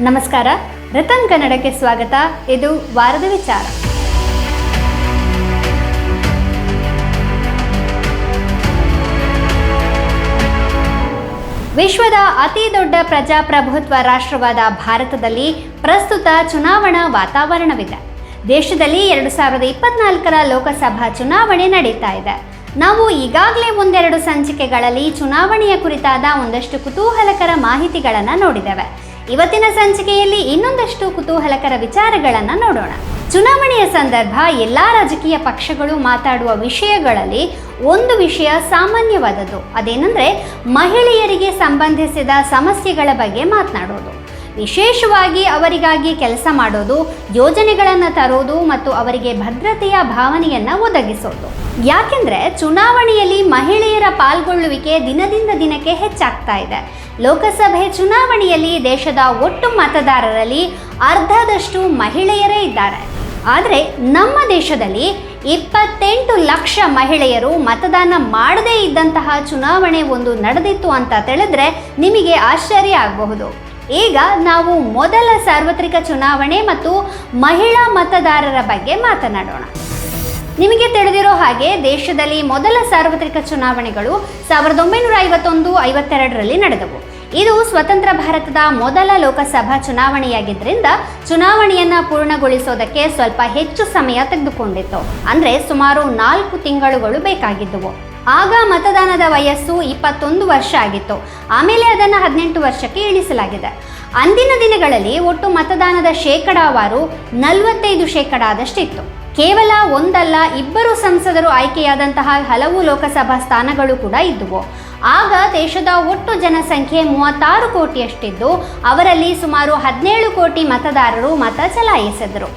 ನಮಸ್ಕಾರ. ರತನ್ ಕನ್ನಡಕ್ಕೆ ಸ್ವಾಗತ. ಇದು ವಾರದ ವಿಚಾರ. ವಿಶ್ವದ ಅತಿ ದೊಡ್ಡ ಪ್ರಜಾಪ್ರಭುತ್ವ ರಾಷ್ಟ್ರವಾದ ಭಾರತದಲ್ಲಿ ಪ್ರಸ್ತುತ ಚುನಾವಣಾ ವಾತಾವರಣವಿದೆ. ದೇಶದಲ್ಲಿ ಎರಡು ಸಾವಿರದ ಇಪ್ಪತ್ನಾಲ್ಕರ ಲೋಕಸಭಾ ಚುನಾವಣೆ ನಡೀತಾ ಇದೆ. ನಾವು ಈಗಾಗಲೇ ಒಂದೆರಡು ಸಂಚಿಕೆಗಳಲ್ಲಿ ಚುನಾವಣೆಯ ಕುರಿತಾದ ಒಂದಷ್ಟು ಕುತೂಹಲಕರ ಮಾಹಿತಿಗಳನ್ನು ನೋಡಿದ್ದೇವೆ. ಇವತ್ತಿನ ಸಂಚಿಕೆಯಲ್ಲಿ ಇನ್ನೊಂದಷ್ಟು ಕುತೂಹಲಕರ ವಿಚಾರಗಳನ್ನು ನೋಡೋಣ. ಚುನಾವಣೆಯ ಸಂದರ್ಭ, ಎಲ್ಲ ರಾಜಕೀಯ ಪಕ್ಷಗಳು ಮಾತಾಡುವ ವಿಷಯಗಳಲ್ಲಿ ಒಂದು ವಿಷಯ ಸಾಮಾನ್ಯವಾದದ್ದು. ಅದೇನೆಂದರೆ, ಮಹಿಳೆಯರಿಗೆ ಸಂಬಂಧಿಸಿದ ಸಮಸ್ಯೆಗಳ ಬಗ್ಗೆ ಮಾತನಾಡೋದು. ವಿಶೇಷವಾಗಿ ಅವರಿಗಾಗಿ ಕೆಲಸ ಮಾಡೋದು, ಯೋಜನೆಗಳನ್ನು ತರೋದು ಮತ್ತು ಅವರಿಗೆ ಭದ್ರತೆಯ ಭಾವನೆಯನ್ನು ಒದಗಿಸೋದು. ಯಾಕೆಂದರೆ ಚುನಾವಣೆಯಲ್ಲಿ ಮಹಿಳೆಯರ ಪಾಲ್ಗೊಳ್ಳುವಿಕೆ ದಿನದಿಂದ ದಿನಕ್ಕೆ ಹೆಚ್ಚಾಗ್ತಾ ಇದೆ. ಲೋಕಸಭೆ ಚುನಾವಣೆಯಲ್ಲಿ ದೇಶದ ಒಟ್ಟು ಮತದಾರರಲ್ಲಿ ಅರ್ಧದಷ್ಟು ಮಹಿಳೆಯರೇ ಇದ್ದಾರೆ. ಆದರೆ ನಮ್ಮ ದೇಶದಲ್ಲಿ ಇಪ್ಪತ್ತೆಂಟು ಲಕ್ಷ ಮಹಿಳೆಯರು ಮತದಾನ ಮಾಡದೇ ಇದ್ದಂತಹ ಚುನಾವಣೆ ಒಂದು ನಡೆದಿತ್ತು ಅಂತ ತಿಳಿದ್ರೆ ನಿಮಗೆ ಆಶ್ಚರ್ಯ ಆಗಬಹುದು. ಈಗ ನಾವು ಮೊದಲ ಸಾರ್ವತ್ರಿಕ ಚುನಾವಣೆ ಮತ್ತು ಮಹಿಳಾ ಮತದಾರರ ಬಗ್ಗೆ ಮಾತನಾಡೋಣ. ನಿಮಗೆ ತಿಳಿದಿರೋ ಹಾಗೆ ದೇಶದಲ್ಲಿ ಮೊದಲ ಸಾರ್ವತ್ರಿಕ ಚುನಾವಣೆಗಳು ಸಾವಿರದ ಒಂಬೈನೂರ ಐವತ್ತೊಂದು ಐವತ್ತೆರಡರಲ್ಲಿ ನಡೆದವು. ಇದು ಸ್ವತಂತ್ರ ಭಾರತದ ಮೊದಲ ಲೋಕಸಭಾ ಚುನಾವಣೆಯಾಗಿದ್ದರಿಂದ ಚುನಾವಣೆಯನ್ನು ಪೂರ್ಣಗೊಳಿಸೋದಕ್ಕೆ ಸ್ವಲ್ಪ ಹೆಚ್ಚು ಸಮಯ ತೆಗೆದುಕೊಂಡಿತ್ತು. ಅಂದರೆ ಸುಮಾರು ನಾಲ್ಕು ತಿಂಗಳುಗಳು ಬೇಕಾಗಿದ್ದವು. ಆಗ ಮತದಾನದ ವಯಸ್ಸು ಇಪ್ಪತ್ತೊಂದು ವರ್ಷ ಆಗಿತ್ತು. ಆಮೇಲೆ ಅದನ್ನು ಹದಿನೆಂಟು ವರ್ಷಕ್ಕೆ ಇಳಿಸಲಾಗಿದೆ. ಅಂದಿನ ದಿನಗಳಲ್ಲಿ ಒಟ್ಟು ಮತದಾನದ ಶೇಕಡಾವಾರು ನಲವತ್ತೈದು ಶೇಕಡಾದಷ್ಟಿತ್ತು. ಕೇವಲ ಒಂದಲ್ಲ, ಇಬ್ಬರು ಸಂಸದರು ಆಯ್ಕೆಯಾದಂತಹ ಹಲವು ಲೋಕಸಭಾ ಸ್ಥಾನಗಳು ಕೂಡ ಇದ್ದುವು. ಆಗ ದೇಶದ ಒಟ್ಟು ಜನಸಂಖ್ಯೆ ಮೂವತ್ತಾರು ಕೋಟಿಯಷ್ಟಿದ್ದು, ಅವರಲ್ಲಿ ಸುಮಾರು ಹದಿನೇಳು ಕೋಟಿ ಮತದಾರರು ಮತ ಚಲಾಯಿಸಿದರು.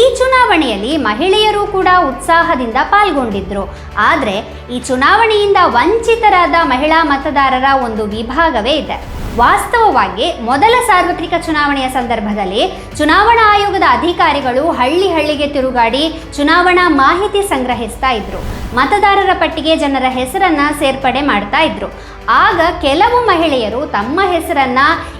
ಈ ಚುನಾವಣೆಯಲ್ಲಿ ಮಹಿಳೆಯರು ಕೂಡ ಉತ್ಸಾಹದಿಂದ ಪಾಲ್ಗೊಂಡಿದ್ದರು ಆದರೆ, ಈ ಚುನಾವಣೆಯಿಂದ ವಂಚಿತರಾದ ಮಹಿಳಾ ಮತದಾರರ ಒಂದು ವಿಭಾಗವೇ ಇದೆ. ವಾಸ್ತವವಾಗಿ ಮೊದಲ ಸಾರ್ವತ್ರಿಕ ಚುನಾವಣೆಯ ಸಂದರ್ಭದಲ್ಲಿ ಚುನಾವಣಾ ಆಯೋಗದ ಅಧಿಕಾರಿಗಳು ಹಳ್ಳಿ ಹಳ್ಳಿಗೆ ತಿರುಗಾಡಿ ಚುನಾವಣಾ ಮಾಹಿತಿ ಸಂಗ್ರಹಿಸ್ತಾ ಇದ್ರು. ಮತದಾರರ ಪಟ್ಟಿಗೆ ಜನರ ಹೆಸರನ್ನ ಸೇರ್ಪಡೆ ಮಾಡ್ತಾ ಇದ್ರು. ಆಗ ಕೆಲವು ಮಹಿಳೆಯರು ತಮ್ಮ ಹೆಸರನ್ನ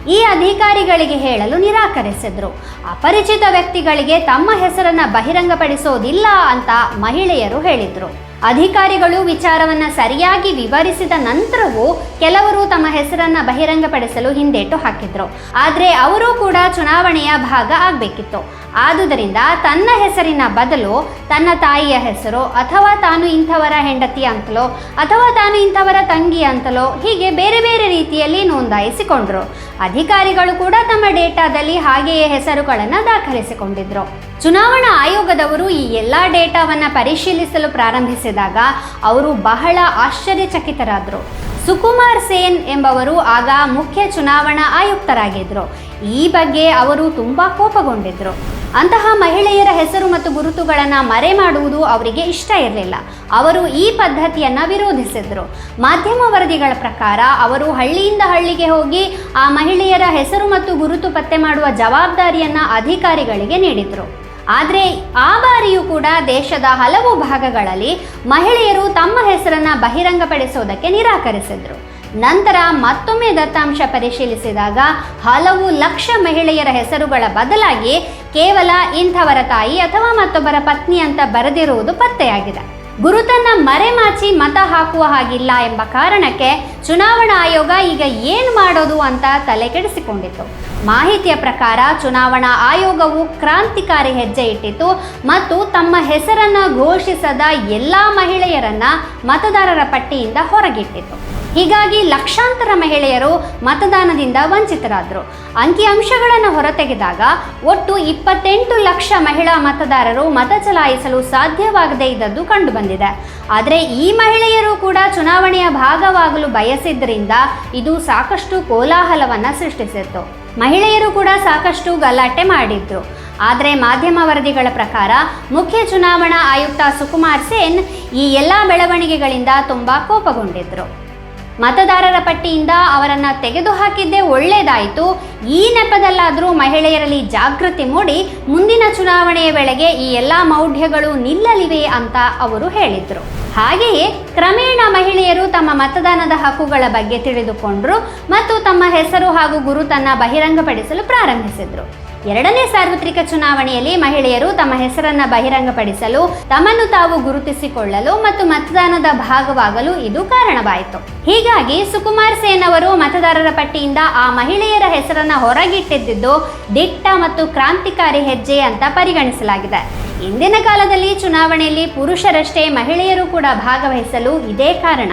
ಈ ಅಧಿಕಾರಿಗಳಿಗೆ ಹೇಳಲು ನಿರಾಕರಿಸಿದ್ರು. ಅಪರಿಚಿತ ವ್ಯಕ್ತಿಗಳಿಗೆ ತಮ್ಮ ಹೆಸರನ್ನ ಬಹಿರಂಗಪಡಿಸೋದಿಲ್ಲ ಅಂತ ಮಹಿಳೆಯರು ಹೇಳಿದ್ರು. ಅಧಿಕಾರಿಗಳು ವಿಚಾರವನ್ನು ಸರಿಯಾಗಿ ವಿವರಿಸಿದ ನಂತರವೂ ಕೆಲವರು ತಮ್ಮ ಹೆಸರನ್ನ ಬಹಿರಂಗಪಡಿಸಲು ಹಿಂದೇಟು ಹಾಕಿದ್ರು. ಆದರೆ ಅವರು ಕೂಡ ಚುನಾವಣೆಯ ಭಾಗ ಆಗಬೇಕಿತ್ತು. ಆದುದರಿಂದ ತನ್ನ ಹೆಸರಿನ ಬದಲು ತನ್ನ ತಾಯಿಯ ಹೆಸರು ಅಥವಾ ತಾನು ಇಂಥವರ ಹೆಂಡತಿ ಅಂತಲೋ ಅಥವಾ ತಾನು ಇಂಥವರ ತಂಗಿ ಅಂತಲೋ ಹೀಗೆ ಬೇರೆ ಬೇರೆ ರೀತಿಯಲ್ಲಿ ನೋಂದಾಯಿಸಿಕೊಂಡರು. ಅಧಿಕಾರಿಗಳು ಕೂಡ ತಮ್ಮ ಡೇಟಾದಲ್ಲಿ ಹಾಗೆಯೇ ಹೆಸರುಗಳನ್ನು ದಾಖಲಿಸಿಕೊಂಡಿದ್ರು. ಚುನಾವಣಾ ಆಯೋಗದವರು ಈ ಎಲ್ಲ ಡೇಟಾವನ್ನು ಪರಿಶೀಲಿಸಲು ಪ್ರಾರಂಭಿಸಿದಾಗ ಅವರು ಬಹಳ ಆಶ್ಚರ್ಯಚಕಿತರಾದರು. ಸುಕುಮಾರ್ ಸೇನ್ ಎಂಬವರು ಆಗ ಮುಖ್ಯ ಚುನಾವಣಾ ಆಯುಕ್ತರಾಗಿದ್ದರು ಈ ಬಗ್ಗೆ ಅವರು ತುಂಬ ಕೋಪಗೊಂಡಿದ್ದರು ಅಂತಹ ಮಹಿಳೆಯರ ಹೆಸರು ಮತ್ತು ಗುರುತುಗಳನ್ನು ಮರೆ ಮಾಡುವುದು ಅವರಿಗೆ ಇಷ್ಟ ಇರಲಿಲ್ಲ. ಅವರು ಈ ಪದ್ಧತಿಯನ್ನು ವಿರೋಧಿಸಿದರು. ಮಾಧ್ಯಮ ವರದಿಗಳ ಪ್ರಕಾರ ಅವರು ಹಳ್ಳಿಯಿಂದ ಹಳ್ಳಿಗೆ ಹೋಗಿ ಆ ಮಹಿಳೆಯರ ಹೆಸರು ಮತ್ತು ಗುರುತು ಪತ್ತೆ ಮಾಡುವ ಜವಾಬ್ದಾರಿಯನ್ನು ಅಧಿಕಾರಿಗಳಿಗೆ ನೀಡಿದರು. ಆದರೆ ಆ ಬಾರಿಯೂ ಕೂಡ ದೇಶದ ಹಲವು ಭಾಗಗಳಲ್ಲಿ ಮಹಿಳೆಯರು ತಮ್ಮ ಹೆಸರನ್ನು ಬಹಿರಂಗಪಡಿಸೋದಕ್ಕೆ ನಿರಾಕರಿಸಿದ್ರು. ನಂತರ ಮತ್ತೊಮ್ಮೆ ದತ್ತಾಂಶ ಪರಿಶೀಲಿಸಿದಾಗ ಹಲವು ಲಕ್ಷ ಮಹಿಳೆಯರ ಹೆಸರುಗಳ ಬದಲಾಗಿ ಕೇವಲ ಇಂಥವರ ತಾಯಿ ಅಥವಾ ಮತ್ತೊಬ್ಬರ ಪತ್ನಿ ಅಂತ ಬರೆದಿರುವುದು ಪತ್ತೆಯಾಗಿದೆ. ಗುರುತನ್ನ ಮರೆಮಾಚಿ ಮತ ಹಾಕುವ ಹಾಗಿಲ್ಲ ಎಂಬ ಕಾರಣಕ್ಕೆ ಚುನಾವಣಾ ಆಯೋಗ ಈಗ ಏನು ಮಾಡೋದು ಅಂತ ತಲೆ ಕೆಡಿಸಿಕೊಂಡಿತ್ತು. ಮಾಹಿತಿಯ ಪ್ರಕಾರ ಚುನಾವಣಾ ಆಯೋಗವು ಕ್ರಾಂತಿಕಾರಿ ಹೆಜ್ಜೆ ಇಟ್ಟಿತು ಮತ್ತು ತಮ್ಮ ಹೆಸರನ್ನ ಘೋಷಿಸದ ಎಲ್ಲ ಮಹಿಳೆಯರನ್ನ ಮತದಾರರ ಪಟ್ಟಿಯಿಂದ ಹೊರಗಿಟ್ಟಿತು ಹೀಗಾಗಿ ಲಕ್ಷಾಂತರ ಮಹಿಳೆಯರು ಮತದಾನದಿಂದ ವಂಚಿತರಾದರು. ಅಂಕಿಅಂಶಗಳನ್ನು ಹೊರತೆಗೆದಾಗ ಒಟ್ಟು ಇಪ್ಪತ್ತೆಂಟು ಲಕ್ಷ ಮಹಿಳಾ ಮತದಾರರು ಮತ ಚಲಾಯಿಸಲು ಸಾಧ್ಯವಾಗದೇ ಇದ್ದದ್ದು ಕಂಡುಬಂದಿದೆ. ಆದರೆ ಈ ಮಹಿಳೆಯರು ಕೂಡ ಚುನಾವಣೆಯ ಭಾಗವಾಗಲು ಬಯಸಿದ್ದರಿಂದ ಇದು ಸಾಕಷ್ಟು ಕೋಲಾಹಲವನ್ನು ಸೃಷ್ಟಿಸಿತ್ತು. ಮಹಿಳೆಯರು ಕೂಡ ಸಾಕಷ್ಟು ಗಲಾಟೆ ಮಾಡಿದ್ರು. ಆದರೆ ಮಾಧ್ಯಮ ವರದಿಗಳ ಪ್ರಕಾರ ಮುಖ್ಯ ಚುನಾವಣಾ ಆಯುಕ್ತ ಸುಕುಮಾರ್ ಸೇನ್ ಈ ಎಲ್ಲ ಬೆಳವಣಿಗೆಗಳಿಂದ ತುಂಬ ಕೋಪಗೊಂಡಿದ್ರು. ಮತದಾರರ ಪಟ್ಟಿಯಿಂದ ಅವರನ್ನು ತೆಗೆದುಹಾಕಿದ್ದೇ ಒಳ್ಳೆಯದಾಯಿತು ಈ ನೆಪದಲ್ಲಾದರೂ ಮಹಿಳೆಯರಲ್ಲಿ ಜಾಗೃತಿ ಮೂಡಿ ಮುಂದಿನ ಚುನಾವಣೆಯ ವೇಳೆಗೆ ಈ ಎಲ್ಲ ಮೌಢ್ಯಗಳು ನಿಲ್ಲಲಿವೆ ಅಂತ ಅವರು ಹೇಳಿದರು. ಹಾಗೆಯೇ ಕ್ರಮೇಣ ಮಹಿಳೆಯರು ತಮ್ಮ ಮತದಾನದ ಹಕ್ಕುಗಳ ಬಗ್ಗೆ ತಿಳಿದುಕೊಂಡ್ರು ಮತ್ತು ತಮ್ಮ ಹೆಸರು ಹಾಗೂ ಗುರುತನ್ನ ಬಹಿರಂಗಪಡಿಸಲು ಪ್ರಾರಂಭಿಸಿದ್ರು. ಎರಡನೇ ಸಾರ್ವತ್ರಿಕ ಚುನಾವಣೆಯಲ್ಲಿ ಮಹಿಳೆಯರು ತಮ್ಮ ಹೆಸರನ್ನ ಬಹಿರಂಗಪಡಿಸಲು, ತಮ್ಮನ್ನು ತಾವು ಗುರುತಿಸಿಕೊಳ್ಳಲು ಮತ್ತು ಮತದಾನದ ಭಾಗವಾಗಲು ಇದು ಕಾರಣವಾಯಿತು. ಹೀಗಾಗಿ ಸುಕುಮಾರ್ ಸೇನ್ ಅವರು ಮತದಾರರ ಪಟ್ಟಿಯಿಂದ ಆ ಮಹಿಳೆಯರ ಹೆಸರನ್ನ ಹೊರಗಿಟ್ಟಿದ್ದು ದಿಟ್ಟ ಮತ್ತು ಕ್ರಾಂತಿಕಾರಿ ಹೆಜ್ಜೆ ಅಂತ ಪರಿಗಣಿಸಲಾಗಿದೆ. ಇಂದಿನ ಕಾಲದಲ್ಲಿ ಚುನಾವಣೆಯಲ್ಲಿ ಪುರುಷರಷ್ಟೇ ಮಹಿಳೆಯರು ಕೂಡ ಭಾಗವಹಿಸಲು ಇದೇ ಕಾರಣ.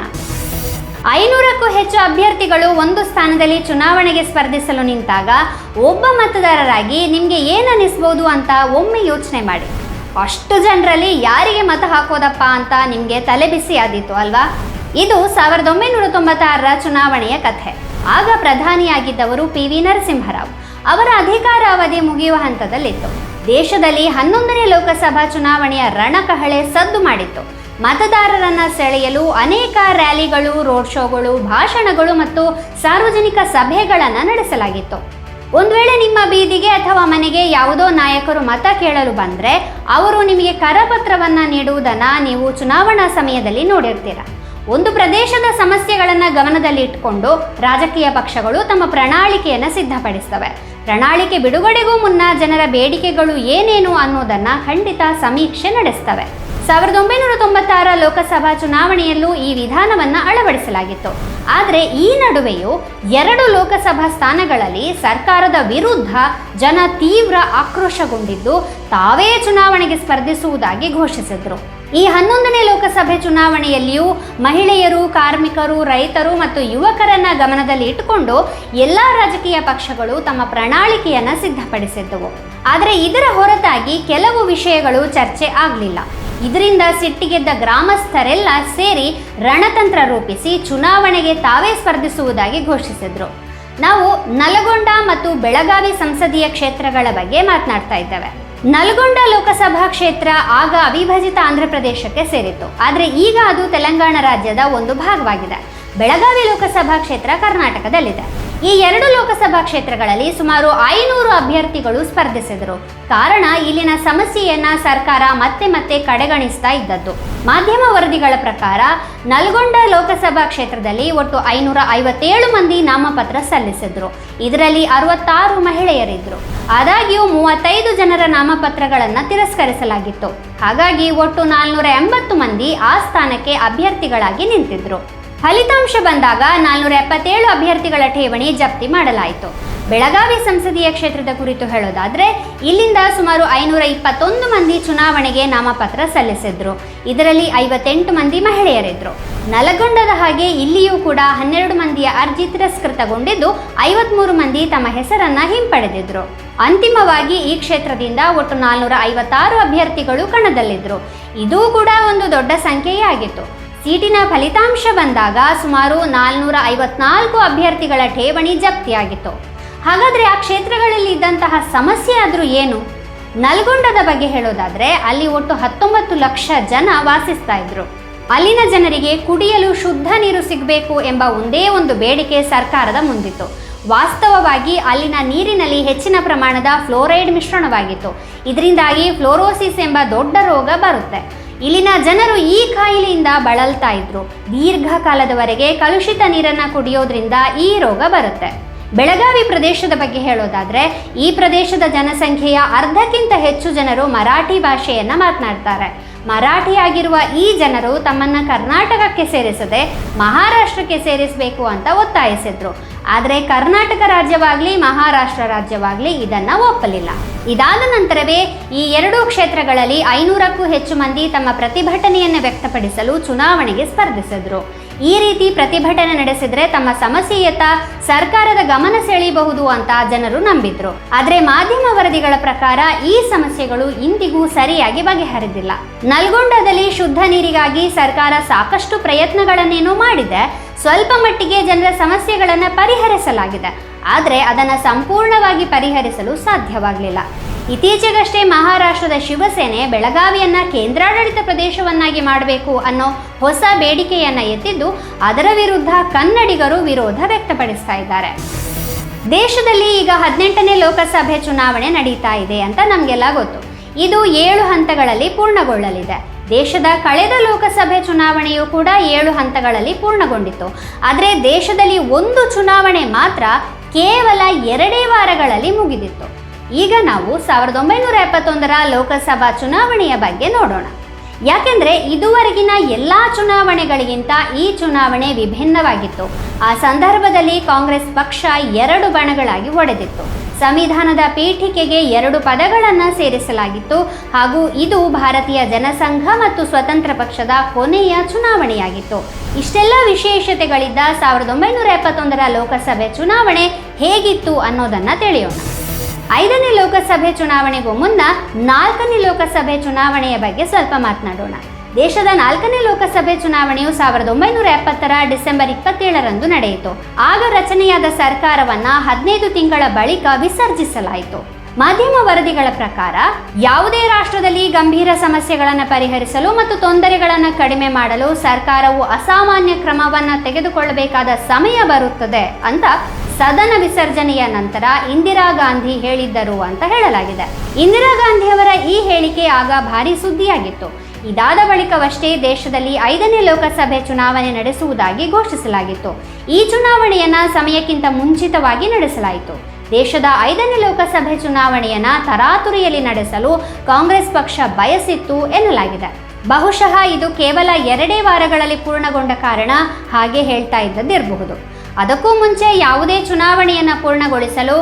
ಐನೂರಕ್ಕೂ ಹೆಚ್ಚು ಅಭ್ಯರ್ಥಿಗಳು ಒಂದು ಸ್ಥಾನದಲ್ಲಿ ಚುನಾವಣೆಗೆ ಸ್ಪರ್ಧಿಸಲು ನಿಂತಾಗ ಒಬ್ಬ ಮತದಾರರಾಗಿ ನಿಮಗೆ ಏನು ಅಂತ ಒಮ್ಮೆ ಯೋಚನೆ ಮಾಡಿ. ಅಷ್ಟು ಜನರಲ್ಲಿ ಯಾರಿಗೆ ಮತ ಹಾಕೋದಪ್ಪ ಅಂತ ನಿಮಗೆ ತಲೆಬಿಸಿ ಆದಿತ್ತು ಅಲ್ವಾ? ಇದು ಸಾವಿರದ ಒಂಬೈನೂರ ತೊಂಬತ್ತಾರರ ಚುನಾವಣೆಯ ಕಥೆ. ಆಗ ಪ್ರಧಾನಿಯಾಗಿದ್ದವರು ಪಿ ವಿ ನರಸಿಂಹರಾವ್. ಅವರ ಅಧಿಕಾರ ಅವಧಿ ಮುಗಿಯುವ ಹಂತದಲ್ಲಿತ್ತು. ದೇಶದಲ್ಲಿ ಹನ್ನೊಂದನೇ ಲೋಕಸಭಾ ಚುನಾವಣೆಯ ರಣಕಹಳೆ ಸದ್ದು ಮಾಡಿತ್ತು. ಮತದಾರರನ್ನ ಸೆಳೆಯಲು ಅನೇಕ ರ್ಯಾಲಿಗಳು, ರೋಡ್ ಶೋಗಳು, ಭಾಷಣಗಳು ಮತ್ತು ಸಾರ್ವಜನಿಕ ಸಭೆಗಳನ್ನು ನಡೆಸಲಾಗಿತ್ತು. ಒಂದು ವೇಳೆ ನಿಮ್ಮ ಬೀದಿಗೆ ಅಥವಾ ಮನೆಗೆ ಯಾವುದೋ ನಾಯಕರು ಮತ ಕೇಳಲು ಬಂದರೆ ಅವರು ನಿಮಗೆ ಕರಪತ್ರವನ್ನು ನೀಡುವುದನ್ನು ನೀವು ಚುನಾವಣಾ ಸಮಯದಲ್ಲಿ ನೋಡಿರ್ತೀರ. ಒಂದು ಪ್ರದೇಶದ ಸಮಸ್ಯೆಗಳನ್ನು ಗಮನದಲ್ಲಿಟ್ಟುಕೊಂಡು ರಾಜಕೀಯ ಪಕ್ಷಗಳು ತಮ್ಮ ಪ್ರಣಾಳಿಕೆಯನ್ನು ಸಿದ್ಧಪಡಿಸ್ತವೆ. ಪ್ರಣಾಳಿಕೆ ಬಿಡುಗಡೆಗೂ ಮುನ್ನ ಜನರ ಬೇಡಿಕೆಗಳು ಏನೇನು ಅನ್ನೋದನ್ನು ಖಂಡಿತ ಸಮೀಕ್ಷೆ ನಡೆಸ್ತವೆ. ಸಾವಿರದ ಒಂಬೈನೂರ ತೊಂಬತ್ತಾರ ಲೋಕಸಭಾ ಚುನಾವಣೆಯಲ್ಲೂ ಈ ವಿಧಾನವನ್ನು ಅಳವಡಿಸಲಾಗಿತ್ತು. ಆದರೆ ಈ ನಡುವೆಯೂ ಎರಡು ಲೋಕಸಭಾ ಸ್ಥಾನಗಳಲ್ಲಿ ಸರ್ಕಾರದ ವಿರುದ್ಧ ಜನ ತೀವ್ರ ಆಕ್ರೋಶಗೊಂಡಿದ್ದು ತಾವೇ ಚುನಾವಣೆಗೆ ಸ್ಪರ್ಧಿಸುವುದಾಗಿ ಘೋಷಿಸಿದ್ರು. ಈ ಹನ್ನೊಂದನೇ ಲೋಕಸಭೆ ಚುನಾವಣೆಯಲ್ಲಿಯೂ ಮಹಿಳೆಯರು, ಕಾರ್ಮಿಕರು, ರೈತರು ಮತ್ತು ಯುವಕರನ್ನ ಗಮನದಲ್ಲಿ ಇಟ್ಟುಕೊಂಡು ಎಲ್ಲ ರಾಜಕೀಯ ಪಕ್ಷಗಳು ತಮ್ಮ ಪ್ರಣಾಳಿಕೆಯನ್ನು ಸಿದ್ಧಪಡಿಸಿದ್ದವು. ಆದರೆ ಇದರ ಹೊರತಾಗಿ ಕೆಲವು ವಿಷಯಗಳು ಚರ್ಚೆ ಆಗಲಿಲ್ಲ. ಇದರಿಂದ ಸಿಟ್ಟಿಗೆದ್ದ ಗ್ರಾಮಸ್ಥರೆಲ್ಲ ಸೇರಿ ರಣತಂತ್ರ ರೂಪಿಸಿ ಚುನಾವಣೆಗೆ ತಾವೇ ಸ್ಪರ್ಧಿಸುವುದಾಗಿ ಘೋಷಿಸಿದ್ರು. ನಾವು ನಲಗೊಂಡ ಮತ್ತು ಬೆಳಗಾವಿ ಸಂಸದೀಯ ಕ್ಷೇತ್ರಗಳ ಬಗ್ಗೆ ಮಾತನಾಡ್ತಾ ಇದ್ದೇವೆ. ನಲ್ಗೊಂಡ ಲೋಕಸಭಾ ಕ್ಷೇತ್ರ ಆಗ ಅವಿಭಜಿತ ಆಂಧ್ರ ಪ್ರದೇಶಕ್ಕೆ ಸೇರಿತ್ತು. ಆದರೆ ಈಗ ಅದು ತೆಲಂಗಾಣ ರಾಜ್ಯದ ಒಂದು ಭಾಗವಾಗಿದೆ. ಬೆಳಗಾವಿ ಲೋಕಸಭಾ ಕ್ಷೇತ್ರ ಕರ್ನಾಟಕದಲ್ಲಿದೆ. ಈ ಎರಡು ಲೋಕಸಭಾ ಕ್ಷೇತ್ರಗಳಲ್ಲಿ ಸುಮಾರು ಐನೂರು ಅಭ್ಯರ್ಥಿಗಳು ಸ್ಪರ್ಧಿಸಿದರು. ಕಾರಣ, ಇಲ್ಲಿನ ಸಮಸ್ಯೆಯನ್ನ ಸರ್ಕಾರ ಮತ್ತೆ ಮತ್ತೆ ಕಡೆಗಣಿಸ್ತಾ ಇದ್ದದ್ದು. ಮಾಧ್ಯಮ ವರದಿಗಳ ಪ್ರಕಾರ, ನಲ್ಗೊಂಡ ಲೋಕಸಭಾ ಕ್ಷೇತ್ರದಲ್ಲಿ ಒಟ್ಟು ಐನೂರ ಐವತ್ತೇಳು ಮಂದಿ ನಾಮಪತ್ರ ಸಲ್ಲಿಸಿದ್ರು. ಇದರಲ್ಲಿ ಅರವತ್ತಾರು ಮಹಿಳೆಯರಿದ್ರು. ಆದಾಗ್ಯೂ, ಮೂವತ್ತೈದು ಜನರ ನಾಮಪತ್ರಗಳನ್ನು ತಿರಸ್ಕರಿಸಲಾಗಿತ್ತು. ಹಾಗಾಗಿ, ಒಟ್ಟು ನಾಲ್ನೂರ ಎಂಬತ್ತು ಮಂದಿ ಆ ಸ್ಥಾನಕ್ಕೆ ಅಭ್ಯರ್ಥಿಗಳಾಗಿ ನಿಂತಿದ್ರು. ಫಲಿತಾಂಶ ಬಂದಾಗ ನಾಲ್ನೂರ ಎಪ್ಪತ್ತೇಳು ಅಭ್ಯರ್ಥಿಗಳ ಠೇವಣಿ ಜಪ್ತಿ ಮಾಡಲಾಯಿತು. ಬೆಳಗಾವಿ ಸಂಸದೀಯ ಕ್ಷೇತ್ರದ ಕುರಿತು ಹೇಳೋದಾದ್ರೆ, ಇಲ್ಲಿಂದ ಸುಮಾರು ಐನೂರ ಇಪ್ಪತ್ತೊಂದು ಮಂದಿ ಚುನಾವಣೆಗೆ ನಾಮಪತ್ರ ಸಲ್ಲಿಸಿದ್ರು. ಇದರಲ್ಲಿ ಐವತ್ತೆಂಟು ಮಂದಿ ಮಹಿಳೆಯರಿದ್ರು. ನಲಗೊಂಡದ ಹಾಗೆ ಇಲ್ಲಿಯೂ ಕೂಡ ಹನ್ನೆರಡು ಮಂದಿಯ ಅರ್ಜಿ ತಿರಸ್ಕೃತಗೊಂಡಿದ್ದು, ಐವತ್ಮೂರು ಮಂದಿ ತಮ್ಮ ಹೆಸರನ್ನ ಹಿಂಪಡೆದಿದ್ರು. ಅಂತಿಮವಾಗಿ ಈ ಕ್ಷೇತ್ರದಿಂದ ಒಟ್ಟು ನಾಲ್ನೂರ ಐವತ್ತಾರು ಅಭ್ಯರ್ಥಿಗಳು ಕಣದಲ್ಲಿದ್ರು. ಇದೂ ಕೂಡ ಒಂದು ದೊಡ್ಡ ಸಂಖ್ಯೆಯೇ ಆಗಿತ್ತು ಸೀಟಿನ ಫಲಿತಾಂಶ ಬಂದಾಗ ಸುಮಾರು ನಾಲ್ನೂರ ಐವತ್ನಾಲ್ಕು ಅಭ್ಯರ್ಥಿಗಳ ಠೇವಣಿ ಜಪ್ತಿಯಾಗಿತ್ತು. ಹಾಗಾದರೆ ಆ ಕ್ಷೇತ್ರಗಳಲ್ಲಿ ಇದ್ದಂತಹ ಸಮಸ್ಯೆ ಆದರೂ ಏನು? ನಲ್ಗೊಂಡದ ಬಗ್ಗೆ ಹೇಳೋದಾದರೆ ಅಲ್ಲಿ ಒಟ್ಟು ಹತ್ತೊಂಬತ್ತು ಲಕ್ಷ ಜನ ವಾಸಿಸ್ತಾ ಇದ್ರು. ಅಲ್ಲಿನ ಜನರಿಗೆ ಕುಡಿಯಲು ಶುದ್ಧ ನೀರು ಸಿಗಬೇಕು ಎಂಬ ಒಂದೇ ಒಂದು ಬೇಡಿಕೆ ಸರ್ಕಾರದ ಮುಂದಿತ್ತು. ವಾಸ್ತವವಾಗಿ ಅಲ್ಲಿನ ನೀರಿನಲ್ಲಿ ಹೆಚ್ಚಿನ ಪ್ರಮಾಣದ ಫ್ಲೋರೈಡ್ ಮಿಶ್ರಣವಾಗಿತ್ತು. ಇದರಿಂದಾಗಿ ಫ್ಲೋರೋಸಿಸ್ ಎಂಬ ದೊಡ್ಡ ರೋಗ ಬರುತ್ತೆ. ಇಲ್ಲಿನ ಜನರು ಈ ಕಾಯಿಲೆಯಿಂದ ಬಳಲ್ತಾ ಇದ್ರು. ದೀರ್ಘಕಾಲದವರೆಗೆ ಕಲುಷಿತ ನೀರನ್ನು ಕುಡಿಯೋದ್ರಿಂದ ಈ ರೋಗ ಬರುತ್ತೆ. ಬೆಳಗಾವಿ ಪ್ರದೇಶದ ಬಗ್ಗೆ ಹೇಳೋದಾದ್ರೆ, ಈ ಪ್ರದೇಶದ ಜನಸಂಖ್ಯೆಯ ಅರ್ಧಕ್ಕಿಂತ ಹೆಚ್ಚು ಜನರು ಮರಾಠಿ ಭಾಷೆಯನ್ನ ಮಾತನಾಡ್ತಾರೆ. ಮರಾಠಿ ಆಗಿರುವ ಈ ಜನರು ತಮ್ಮನ್ನ ಕರ್ನಾಟಕಕ್ಕೆ ಸೇರಿಸದೆ ಮಹಾರಾಷ್ಟ್ರಕ್ಕೆ ಸೇರಿಸಬೇಕು ಅಂತ ಒತ್ತಾಯಿಸಿದ್ರು. ಆದರೆ ಕರ್ನಾಟಕ ರಾಜ್ಯವಾಗಲಿ, ಮಹಾರಾಷ್ಟ್ರ ರಾಜ್ಯವಾಗಲಿ ಇದನ್ನು ಒಪ್ಪಲಿಲ್ಲ. ಇದಾದ ನಂತರವೇ ಈ ಎರಡೂ ಕ್ಷೇತ್ರಗಳಲ್ಲಿ ಐನೂರಕ್ಕೂ ಹೆಚ್ಚು ಮಂದಿ ತಮ್ಮ ಪ್ರತಿಭಟನೆಯನ್ನು ವ್ಯಕ್ತಪಡಿಸಲು ಚುನಾವಣೆಗೆ ಸ್ಪರ್ಧಿಸಿದ್ರು. ಈ ರೀತಿ ಪ್ರತಿಭಟನೆ ನಡೆಸಿದ್ರೆ ತಮ್ಮ ಸಮಸ್ಯೆಯತ್ತ ಸರ್ಕಾರದ ಗಮನ ಸೆಳೆಯಬಹುದು ಅಂತ ಜನರು ನಂಬಿದ್ರು. ಆದರೆ ಮಾಧ್ಯಮ ವರದಿಗಳ ಪ್ರಕಾರ ಈ ಸಮಸ್ಯೆಗಳು ಇಂದಿಗೂ ಸರಿಯಾಗಿ ಬಗೆಹರಿದಿಲ್ಲ. ನಲ್ಗೊಂಡದಲ್ಲಿ ಶುದ್ಧ ನೀರಿಗಾಗಿ ಸರ್ಕಾರ ಸಾಕಷ್ಟು ಪ್ರಯತ್ನಗಳನ್ನೇನು ಮಾಡಿದೆ. ಸ್ವಲ್ಪ ಮಟ್ಟಿಗೆ ಜನರ ಸಮಸ್ಯೆಗಳನ್ನು ಪರಿಹರಿಸಲಾಗಿದೆ. ಆದರೆ ಅದನ್ನು ಸಂಪೂರ್ಣವಾಗಿ ಪರಿಹರಿಸಲು ಸಾಧ್ಯವಾಗಲಿಲ್ಲ. ಇತ್ತೀಚೆಗಷ್ಟೇ ಮಹಾರಾಷ್ಟ್ರದ ಶಿವಸೇನೆ ಬೆಳಗಾವಿಯನ್ನು ಕೇಂದ್ರಾಡಳಿತ ಪ್ರದೇಶವನ್ನಾಗಿ ಮಾಡಬೇಕು ಅನ್ನೋ ಹೊಸ ಬೇಡಿಕೆಯನ್ನ ಎತ್ತಿದ್ದು, ಅದರ ವಿರುದ್ಧ ಕನ್ನಡಿಗರು ವಿರೋಧ ವ್ಯಕ್ತಪಡಿಸ್ತಾ ಇದ್ದಾರೆ. ದೇಶದಲ್ಲಿ ಈಗ ಹದಿನೆಂಟನೇ ಲೋಕಸಭೆ ಚುನಾವಣೆ ನಡೀತಾ ಇದೆ ಅಂತ ನಮಗೆಲ್ಲ ಗೊತ್ತು. ಇದು ಏಳು ಹಂತಗಳಲ್ಲಿ ಪೂರ್ಣಗೊಳ್ಳಲಿದೆ. ದೇಶದ ಕಳೆದ ಲೋಕಸಭೆ ಚುನಾವಣೆಯು ಕೂಡ ಏಳು ಹಂತಗಳಲ್ಲಿ ಪೂರ್ಣಗೊಂಡಿತ್ತು. ಆದರೆ ದೇಶದಲ್ಲಿ ಒಂದು ಚುನಾವಣೆ ಮಾತ್ರ ಕೇವಲ ಎರಡೇ ವಾರಗಳಲ್ಲಿ ಮುಗಿದಿತ್ತು. ಈಗ ನಾವು ಸಾವಿರದ ಒಂಬೈನೂರ ಎಪ್ಪತ್ತೊಂದರ ಲೋಕಸಭಾ ಚುನಾವಣೆಯ ಬಗ್ಗೆ ನೋಡೋಣ. ಯಾಕೆಂದ್ರೆ ಇದುವರೆಗಿನ ಎಲ್ಲ ಚುನಾವಣೆಗಳಿಗಿಂತ ಈ ಚುನಾವಣೆ ವಿಭಿನ್ನವಾಗಿತ್ತು. ಆ ಸಂದರ್ಭದಲ್ಲಿ ಕಾಂಗ್ರೆಸ್ ಪಕ್ಷ ಎರಡು ಬಣಗಳಾಗಿ ಒಡೆದಿತ್ತು. ಸಂವಿಧಾನದ ಪೀಠಿಕೆಗೆ ಎರಡು ಪದಗಳನ್ನು ಸೇರಿಸಲಾಗಿತ್ತು. ಹಾಗೂ ಇದು ಭಾರತೀಯ ಜನಸಂಘ ಮತ್ತು ಸ್ವತಂತ್ರ ಪಕ್ಷದ ಕೊನೆಯ ಚುನಾವಣೆಯಾಗಿತ್ತು. ಇಷ್ಟೆಲ್ಲ ವಿಶೇಷತೆಗಳಿದ್ದ ಸಾವಿರದ ಒಂಬೈನೂರ ಎಪ್ಪತ್ತೊಂದರ ಲೋಕಸಭೆ ಚುನಾವಣೆ ಹೇಗಿತ್ತು ಅನ್ನೋದನ್ನು ತಿಳಿಯೋಣ. ಐದನೇ ಲೋಕಸಭೆ ಚುನಾವಣೆಗೂ ಮುನ್ನ ನಾಲ್ಕನೇ ಲೋಕಸಭೆ ಚುನಾವಣೆಯ ಬಗ್ಗೆ ಸ್ವಲ್ಪ ಮಾತನಾಡೋಣ. ದೇಶದ ನಾಲ್ಕನೇ ಲೋಕಸಭೆ ಚುನಾವಣೆಯು ಸಾವಿರದ ಒಂಬೈನೂರ ಎಪ್ಪತ್ತರ ಡಿಸೆಂಬರ್ ಇಪ್ಪತ್ತೇಳರಂದು ನಡೆಯಿತು. ಆಗ ರಚನೆಯಾದ ಸರ್ಕಾರವನ್ನ ಹದಿನೈದು ತಿಂಗಳ ಬಳಿಕ ವಿಸರ್ಜಿಸಲಾಯಿತು. ಮಾಧ್ಯಮ ವರದಿಗಳ ಪ್ರಕಾರ, ಯಾವುದೇ ರಾಷ್ಟ್ರದಲ್ಲಿ ಗಂಭೀರ ಸಮಸ್ಯೆಗಳನ್ನು ಪರಿಹರಿಸಲು ಮತ್ತು ತೊಂದರೆಗಳನ್ನು ಕಡಿಮೆ ಮಾಡಲು ಸರ್ಕಾರವು ಅಸಾಮಾನ್ಯ ಕ್ರಮವನ್ನು ತೆಗೆದುಕೊಳ್ಳಬೇಕಾದ ಸಮಯ ಬರುತ್ತದೆ ಅಂತ ಸದನ ವಿಸರ್ಜನೆಯ ನಂತರ ಇಂದಿರಾ ಗಾಂಧಿ ಹೇಳಿದ್ದರು ಅಂತ ಹೇಳಲಾಗಿದೆ. ಇಂದಿರಾ ಗಾಂಧಿಯವರ ಈ ಹೇಳಿಕೆ ಆಗ ಭಾರಿ ಸುದ್ದಿಯಾಗಿತ್ತು. ಇದಾದ ಬಳಿಕವಷ್ಟೇ ದೇಶದಲ್ಲಿ ಐದನೇ ಲೋಕಸಭೆ ಚುನಾವಣೆ ನಡೆಸುವುದಾಗಿ ಘೋಷಿಸಲಾಗಿತ್ತು. ಈ ಚುನಾವಣೆಯನ್ನ ಸಮಯಕ್ಕಿಂತ ಮುಂಚಿತವಾಗಿ ನಡೆಸಲಾಯಿತು. ದೇಶದ ಐದನೇ ಲೋಕಸಭೆ ಚುನಾವಣೆಯನ್ನ ತರಾತುರಿಯಲ್ಲಿ ನಡೆಸಲು ಕಾಂಗ್ರೆಸ್ ಪಕ್ಷ ಬಯಸಿತ್ತು ಎನ್ನಲಾಗಿದೆ. ಬಹುಶಃ ಇದು ಕೇವಲ ಎರಡೇ ವಾರಗಳಲ್ಲಿ ಪೂರ್ಣಗೊಂಡ ಕಾರಣ, ಹಾಗೆ ಹೇಳ್ತಾ ಇದ್ದದ್ದಿರಬಹುದು. ಅದಕ್ಕೂ ಮುಂಚೆ ಯಾವುದೇ ಚುನಾವಣೆಯನ್ನು ಪೂರ್ಣಗೊಳಿಸಲು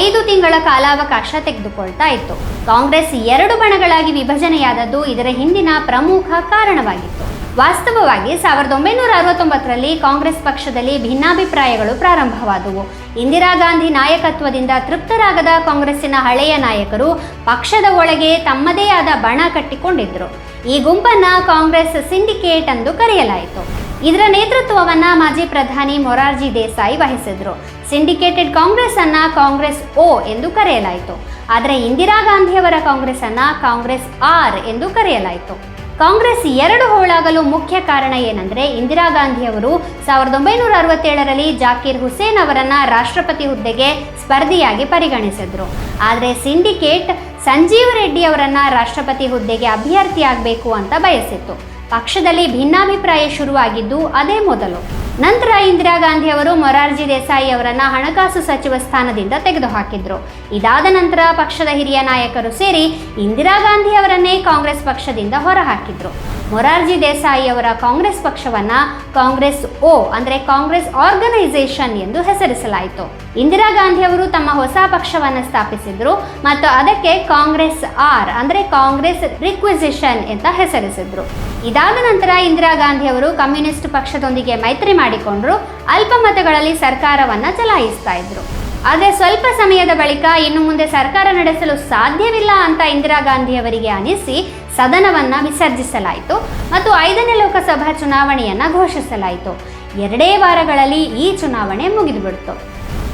ಐದು ತಿಂಗಳ ಕಾಲಾವಕಾಶ ತೆಗೆದುಕೊಳ್ತಾ ಇತ್ತು. ಕಾಂಗ್ರೆಸ್ ಎರಡು ಬಣಗಳಾಗಿ ವಿಭಜನೆಯಾದದ್ದು ಇದರ ಹಿಂದಿನ ಪ್ರಮುಖ ಕಾರಣವಾಗಿತ್ತು. ವಾಸ್ತವವಾಗಿ ಸಾವಿರದ ಒಂಬೈನೂರ ಅರವತ್ತೊಂಬತ್ತರಲ್ಲಿ ಕಾಂಗ್ರೆಸ್ ಪಕ್ಷದಲ್ಲಿ ಭಿನ್ನಾಭಿಪ್ರಾಯಗಳು ಪ್ರಾರಂಭವಾದವು. ಇಂದಿರಾ ಗಾಂಧಿ ನಾಯಕತ್ವದಿಂದ ತೃಪ್ತರಾಗದ ಕಾಂಗ್ರೆಸ್ಸಿನ ಹಳೆಯ ನಾಯಕರು ಪಕ್ಷದ ಒಳಗೆ ತಮ್ಮದೇ ಆದ ಬಣ ಕಟ್ಟಿಕೊಂಡಿದ್ದರು ಈ ಗುಂಪನ್ನು ಕಾಂಗ್ರೆಸ್ ಸಿಂಡಿಕೇಟ್ ಎಂದು ಕರೆಯಲಾಯಿತು. ಇದರ ನೇತೃತ್ವವನ್ನು ಮಾಜಿ ಪ್ರಧಾನಿ ಮೊರಾರ್ಜಿ ದೇಸಾಯಿ ವಹಿಸಿದ್ರು. ಸಿಂಡಿಕೇಟೆಡ್ ಕಾಂಗ್ರೆಸ್ ಅನ್ನ ಕಾಂಗ್ರೆಸ್ ಓ ಎಂದು ಕರೆಯಲಾಯಿತು. ಆದರೆ ಇಂದಿರಾ ಗಾಂಧಿಯವರ ಕಾಂಗ್ರೆಸ್ ಅನ್ನ ಕಾಂಗ್ರೆಸ್ ಆರ್ ಎಂದು ಕರೆಯಲಾಯಿತು. ಕಾಂಗ್ರೆಸ್ ಎರಡು ಹೋಳಾಗಲು ಮುಖ್ಯ ಕಾರಣ ಏನಂದ್ರೆ ಇಂದಿರಾ ಗಾಂಧಿಯವರು ಸಾವಿರದ ಒಂಬೈನೂರ ಅರವತ್ತೇಳರಲ್ಲಿ ಜಾಕೀರ್ ಹುಸೇನ್ ಅವರನ್ನ ರಾಷ್ಟ್ರಪತಿ ಹುದ್ದೆಗೆ ಸ್ಪರ್ಧಿಯಾಗಿ ಪರಿಗಣಿಸಿದ್ರು. ಆದರೆ ಸಿಂಡಿಕೇಟ್ ಸಂಜೀವ್ ರೆಡ್ಡಿ ಅವರನ್ನ ರಾಷ್ಟ್ರಪತಿ ಹುದ್ದೆಗೆ ಅಭ್ಯರ್ಥಿಯಾಗಬೇಕು ಅಂತ ಬಯಸಿತ್ತು. ಪಕ್ಷದಲ್ಲಿ ಭಿನ್ನಾಭಿಪ್ರಾಯ ಶುರುವಾಗಿದ್ದು, ಅದೇ ಮೊದಲು. ನಂತರ ಇಂದಿರಾ ಗಾಂಧಿ ಅವರು ಮೊರಾರ್ಜಿ ದೇಸಾಯಿ ಅವರನ್ನ ಹಣಕಾಸು ಸಚಿವ ಸ್ಥಾನದಿಂದ ತೆಗೆದುಹಾಕಿದ್ರು. ಇದಾದ ನಂತರ ಪಕ್ಷದ ಹಿರಿಯ ನಾಯಕರು ಸೇರಿ ಇಂದಿರಾ ಗಾಂಧಿ ಅವರನ್ನೇ ಕಾಂಗ್ರೆಸ್ ಪಕ್ಷದಿಂದ ಹೊರಹಾಕಿದ್ರು. ಮೊರಾರ್ಜಿ ದೇಸಾಯಿ ಅವರ ಕಾಂಗ್ರೆಸ್ ಪಕ್ಷವನ್ನ ಕಾಂಗ್ರೆಸ್ ಓ ಅಂದರೆ ಕಾಂಗ್ರೆಸ್ ಆರ್ಗನೈಸೇಷನ್ ಎಂದು ಹೆಸರಿಸಲಾಯಿತು. ಇಂದಿರಾ ಗಾಂಧಿ ಅವರು ತಮ್ಮ ಹೊಸ ಪಕ್ಷವನ್ನು ಸ್ಥಾಪಿಸಿದ್ರು ಮತ್ತು ಅದಕ್ಕೆ ಕಾಂಗ್ರೆಸ್ ಆರ್ ಅಂದರೆ ಕಾಂಗ್ರೆಸ್ ರಿಕ್ವಿಸಿಷನ್ ಅಂತ ಹೆಸರಿಸಿದ್ರು. ಇದಾದ ನಂತರ ಇಂದಿರಾ ಗಾಂಧಿ ಅವರು ಕಮ್ಯುನಿಸ್ಟ್ ಪಕ್ಷದೊಂದಿಗೆ ಮೈತ್ರಿ ಮಾಡಿಕೊಂಡ್ರು. ಅಲ್ಪಮತಗಳಲ್ಲಿ ಸರ್ಕಾರವನ್ನ ಚಲಾಯಿಸ್ತಾ ಇದ್ರು. ಆದರೆ ಸ್ವಲ್ಪ ಸಮಯದ ಬಳಿಕ ಇನ್ನು ಮುಂದೆ ಸರ್ಕಾರ ನಡೆಸಲು ಸಾಧ್ಯವಿಲ್ಲ ಅಂತ ಇಂದಿರಾ ಗಾಂಧಿ ಅವರಿಗೆ ಅನಿಸಿ ಸದನವನ್ನ ವಿಸರ್ಜಿಸಲಾಯಿತು ಮತ್ತು ಐದನೇ ಲೋಕಸಭಾ ಚುನಾವಣೆಯನ್ನು ಘೋಷಿಸಲಾಯಿತು. ಎರಡೇ ವಾರಗಳಲ್ಲಿ ಈ ಚುನಾವಣೆ ಮುಗಿದುಬಿಡ್ತು.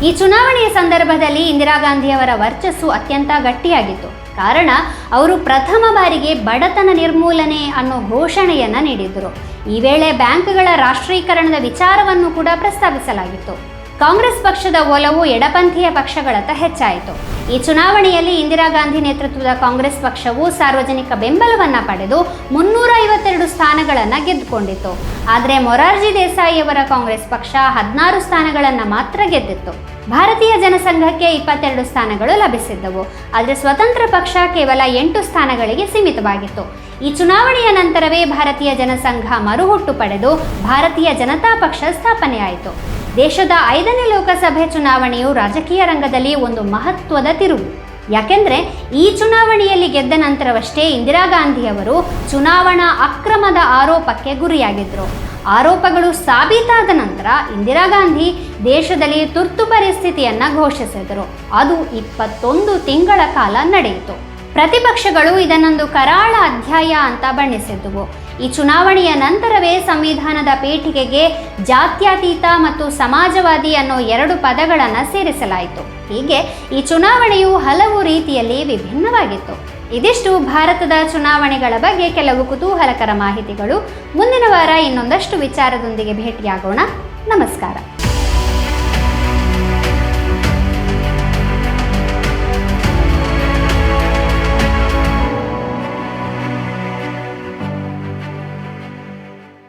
ಈ ಚುನಾವಣೆಯ ಸಂದರ್ಭದಲ್ಲಿ ಇಂದಿರಾ ಗಾಂಧಿಯವರ ವರ್ಚಸ್ಸು ಅತ್ಯಂತ ಗಟ್ಟಿಯಾಗಿತ್ತು. ಕಾರಣ, ಅವರು ಪ್ರಥಮ ಬಾರಿಗೆ ಬಡತನ ನಿರ್ಮೂಲನೆ ಅನ್ನೋ ಘೋಷಣೆಯನ್ನು ನೀಡಿದರು. ಈ ವೇಳೆ ಬ್ಯಾಂಕ್ಗಳ ರಾಷ್ಟ್ರೀಕರಣದ ವಿಚಾರವನ್ನು ಕೂಡ ಪ್ರಸ್ತಾವಿಸಲಾಗಿತ್ತು ಕಾಂಗ್ರೆಸ್ ಪಕ್ಷದ ಒಲವು ಎಡಪಂಥೀಯ ಪಕ್ಷಗಳತ್ತ ಹೆಚ್ಚಾಯಿತು. ಈ ಚುನಾವಣೆಯಲ್ಲಿ ಇಂದಿರಾ ಗಾಂಧಿ ನೇತೃತ್ವದ ಕಾಂಗ್ರೆಸ್ ಪಕ್ಷವು ಸಾರ್ವಜನಿಕ ಬೆಂಬಲವನ್ನ ಪಡೆದು ಮುನ್ನೂರ ಐವತ್ತೆರಡು ಸ್ಥಾನಗಳನ್ನು ಗೆದ್ದುಕೊಂಡಿತ್ತು. ಆದರೆ ಮೊರಾರ್ಜಿ ದೇಸಾಯಿ ಅವರ ಕಾಂಗ್ರೆಸ್ ಪಕ್ಷ ಹದಿನಾರು ಸ್ಥಾನಗಳನ್ನು ಮಾತ್ರ ಗೆದ್ದಿತ್ತು. ಭಾರತೀಯ ಜನಸಂಘಕ್ಕೆ ಇಪ್ಪತ್ತೆರಡು ಸ್ಥಾನಗಳು ಲಭಿಸಿದ್ದವು. ಆದರೆ ಸ್ವತಂತ್ರ ಪಕ್ಷ ಕೇವಲ ಎಂಟು ಸ್ಥಾನಗಳಿಗೆ ಸೀಮಿತವಾಗಿತ್ತು. ಈ ಚುನಾವಣೆಯ ನಂತರವೇ ಭಾರತೀಯ ಜನಸಂಘ ಮರುಹುಟ್ಟು ಪಡೆದು ಭಾರತೀಯ ಜನತಾ ಪಕ್ಷ ಸ್ಥಾಪನೆಯಾಯಿತು. ದೇಶದ ಐದನೇ ಲೋಕಸಭೆ ಚುನಾವಣೆಯು ರಾಜಕೀಯ ರಂಗದಲ್ಲಿ ಒಂದು ಮಹತ್ವದ ತಿರುವು. ಯಾಕೆಂದರೆ, ಈ ಚುನಾವಣೆಯಲ್ಲಿ ಗೆದ್ದ ನಂತರವಷ್ಟೇ ಇಂದಿರಾ ಗಾಂಧಿಯವರು ಚುನಾವಣಾ ಅಕ್ರಮದ ಆರೋಪಕ್ಕೆ ಗುರಿಯಾಗಿದ್ದರು ಆರೋಪಗಳು ಸಾಬೀತಾದ ನಂತರ ಇಂದಿರಾ ಗಾಂಧಿ ದೇಶದಲ್ಲಿ ತುರ್ತು ಪರಿಸ್ಥಿತಿಯನ್ನು ಘೋಷಿಸಿದರು. ಅದು ಇಪ್ಪತ್ತೊಂದು ತಿಂಗಳ ಕಾಲ ನಡೆಯಿತು. ಪ್ರತಿಪಕ್ಷಗಳು ಇದನ್ನೊಂದು ಕರಾಳ ಅಧ್ಯಾಯ ಅಂತ ಬಣ್ಣಿಸಿದ್ದುವು ಈ ಚುನಾವಣೆಯ ನಂತರವೇ ಸಂವಿಧಾನದ ಪೀಠಿಕೆಗೆ ಜಾತ್ಯತೀತ ಮತ್ತು ಸಮಾಜವಾದಿ ಅನ್ನೋ ಎರಡು ಪದಗಳನ್ನು ಸೇರಿಸಲಾಯಿತು. ಹೀಗೆ ಈ ಚುನಾವಣೆಯು ಹಲವು ರೀತಿಯಲ್ಲಿ ವಿಭಿನ್ನವಾಗಿತ್ತು. ಇದಿಷ್ಟು ಭಾರತದ ಚುನಾವಣೆಗಳ ಬಗ್ಗೆ ಕೆಲವು ಕುತೂಹಲಕರ ಮಾಹಿತಿಗಳು. ಮುಂದಿನ ವಾರ ಇನ್ನೊಂದಷ್ಟು ವಿಚಾರದೊಂದಿಗೆ ಭೇಟಿಯಾಗೋಣ. ನಮಸ್ಕಾರ.